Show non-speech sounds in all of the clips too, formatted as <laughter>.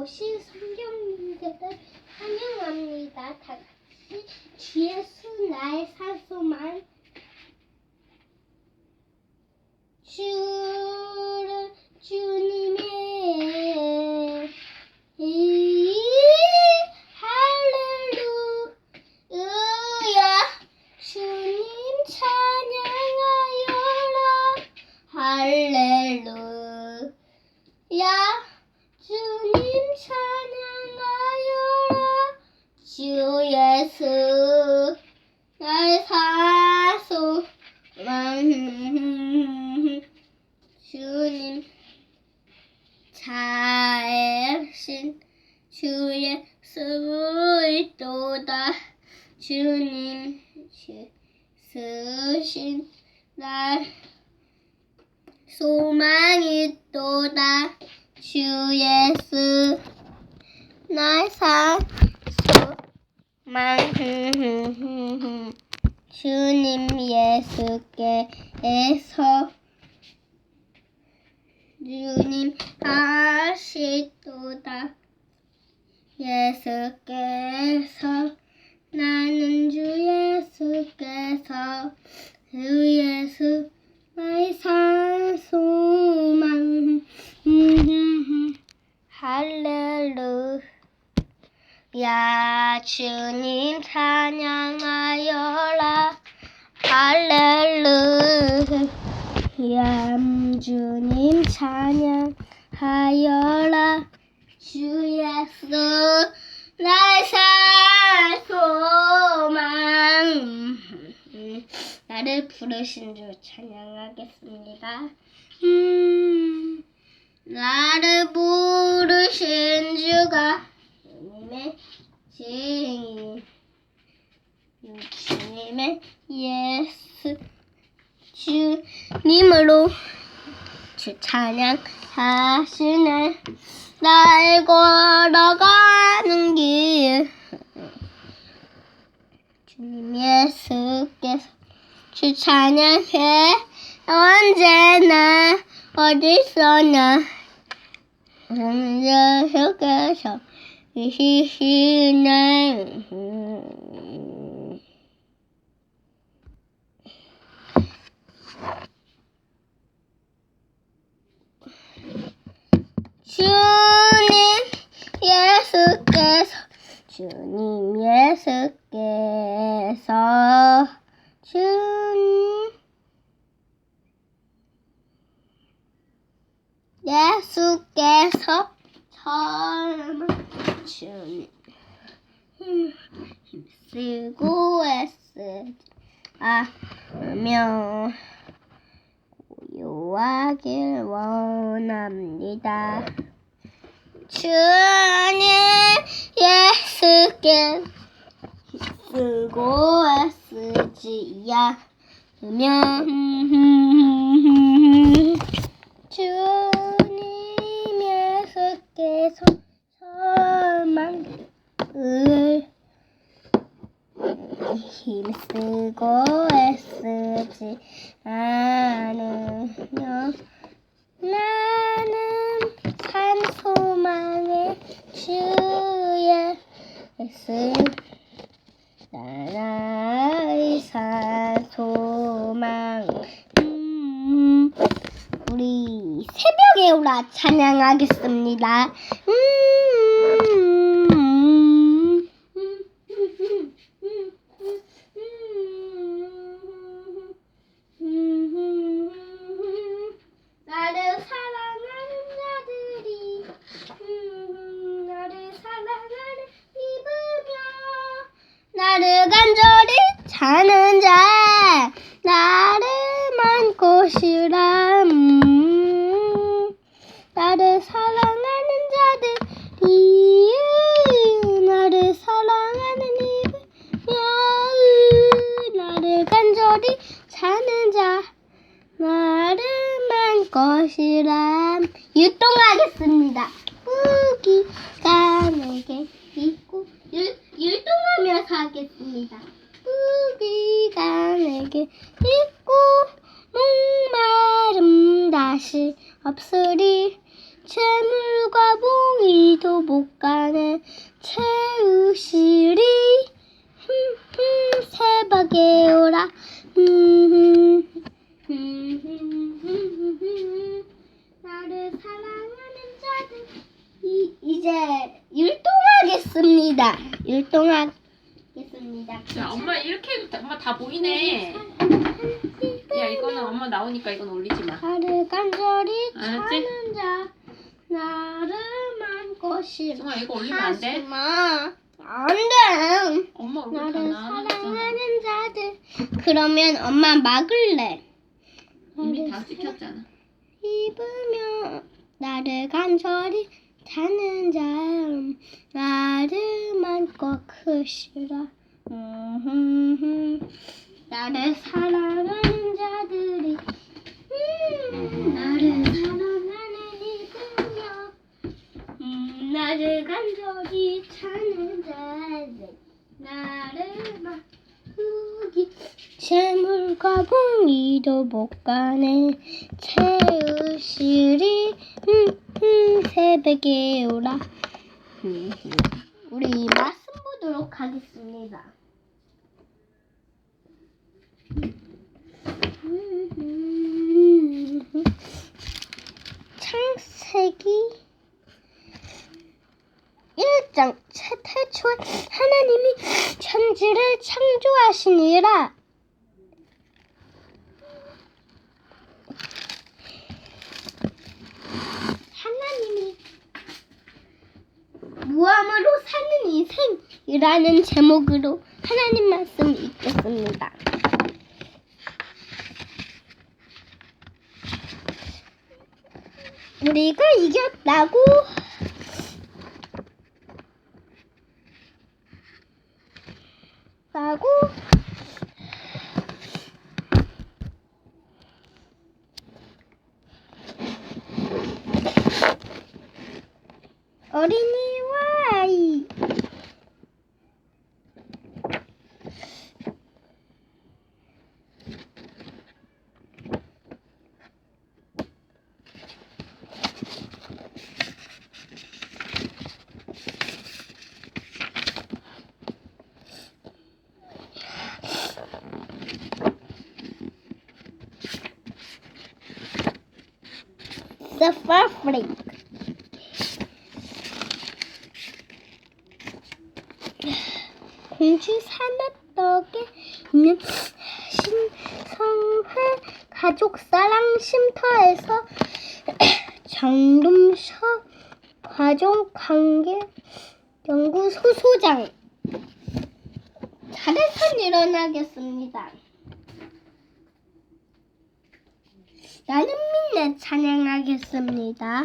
오신 성경님들을 환영합니다. 다 같이 예수 나의 산소만 주를 주님의 이 할렐루야 주님 찬양하여라 할렐루야 주님 찬양하여라 주 예수 나의 사소만 주님 잘신 주 예수이도다. 주님 쓰신 날 소망이 또다. 주 예수 날 사소망. <laughs> 주님 예수께서 주님 아시도다. 예수께서 나는 주 예수께서 주 예수 나의 산소망 할렐루야 주님 찬양하여라. 할렐루야 주님 찬양하여라. 주 예수 나의 살 소망. 나를 부르신 주 찬양하겠습니다. 음, 나를 부르신 주가 주님의 징이 주님의 예수 주님으로 주 찬양하시네 날 걸어가는 길. 주님 예수께서 주 찬양해 언제나 어디서나 예수께서 이시시네 주님 예수께서 주님 예수께서 주님 예수께서 젊은 주님 힘쓰고 애쓰지 않으며 고요하길 원합니다. 주님 예수께 쓰고 않으면 <laughs> 주님 예수께서 절망을 힘쓰고 애쓰지 않으면 나 는 산소망의 주의 예수 나의 산소망. 음, 우리 새벽에 오라 찬양하겠습니다. 음, 나를 사랑하는 자들이 음, 나를 사랑하는 입으며 나를 간절히 찾는 자 나를 음, 나를 사랑하는 자들이 나를 사랑하는 입으며 나를 간절히 찾는 자 나를 만 것이람 율동하겠습니다. 우기가 내게 있고 율, 율동하면서 하겠습니다. 우기가 내게 이, 이제 율동하겠습니다 율동하겠습니다 야, 엄마 이렇게 해도 다- 엄마 다 보이네. 야, 이거는 엄마 나오니까 이건 올리지 마. 나를 간절히 알았지? 찾는 자 나를 안고 싶어 정아 이거 올리면 안 돼? 하지마 안돼 엄마 얼굴 다 나를 나왔잖아. 사랑하는 자들 그러면 엄마 막을래 이미 다 찍혔잖아. 입으며 나를 간절히 찾는 자 나를 안고 크시라. 나를 사랑하는 자들이. 음, 나를 사랑하는 이들여. 음, 나를 간절히 찾는 자들. 나를 바꾸기 재물과 봉이도 못 가네. 채우시리 새벽에 오라. 음, 우리 말씀 보도록 하겠습니다. 음, 창세기 1장 태초에 하나님이 천지를 창조하시니라 하나님이 무함으로 사는 인생 이라는 제목으로 하나님 말씀 읽겠습니다. 우리가 이겼다고 라고 어린이와 아이 The Furfree 공주 산업덕에 있는 신성회 가족사랑 쉼터에서 정lum서 가족관계 연구소 소장 잘해서 일어나겠습니다. 나는 민네 찬양하겠습니다.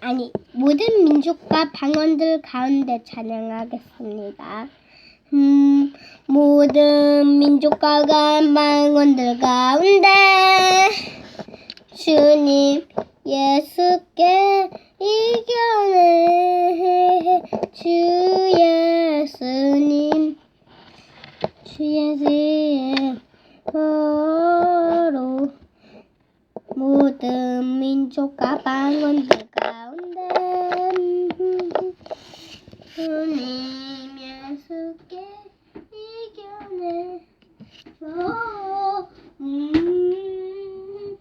아니, 모든 민족과 방언들 가운데 찬양하겠습니다. 음, 모든 민족과 방언들 가운데 주님 예수께 이겨내 주 예수님 주 예수의 거로 모든 민족과 방언들 가운데 주님 예수께 이겨내 어, 음,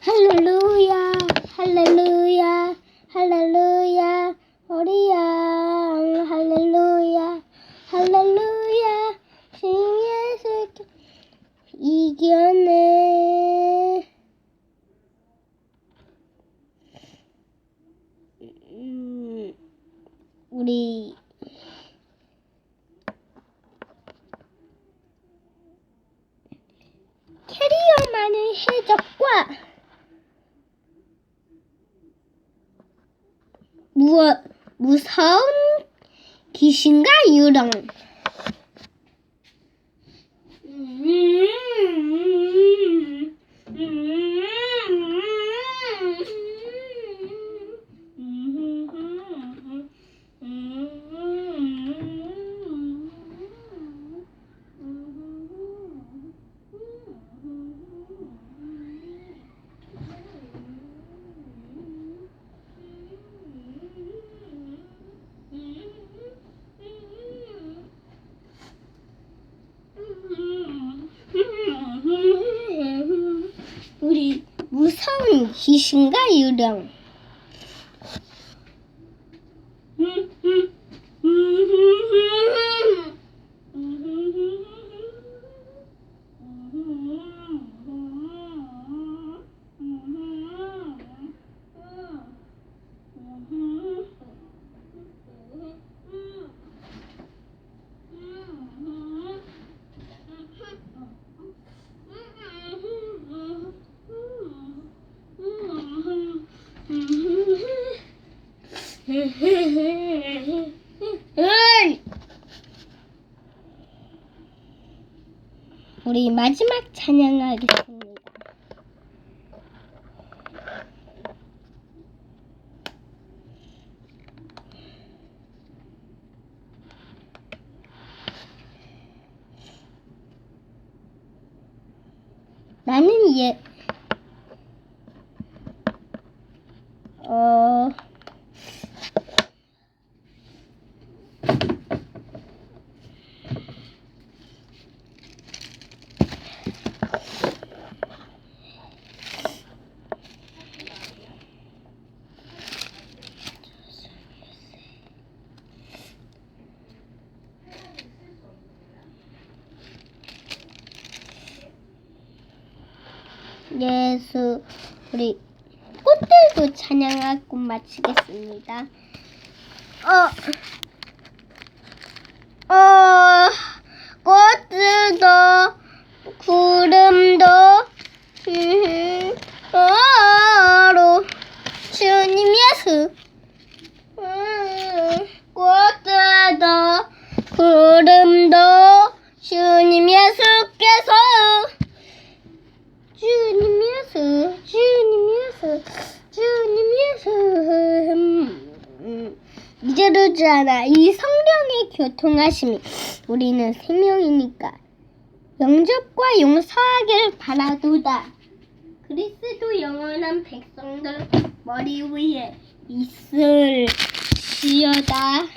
할렐루야 할렐루야 할렐루야 우리야 할렐루야 할렐루야 주 예수께 이겨내. 음, 우리 캐리어만의 해적과 무엇 무서운 귀신과 유령. 우리 무서운 귀신과 유령. 우리 마지막 찬양하겠습니다. 나는 얘, 어, 예수, 우리 꽃들도 찬양하고 마치겠습니다. 어, 어, 꽃들도, 구름도, <laughs> 음, 어로, 주님 예수, 음, 꽃들도, 구름도, 주님 예수께서, 주님 예수, 주님 예수, 주님 예수. 음, 않아. 이 성령의 교통하심이 우리는 세 명이니까 영접과 용서하길 바라도다. 그리스도 영원한 백성들 머리 위에 있을 지어다. 음.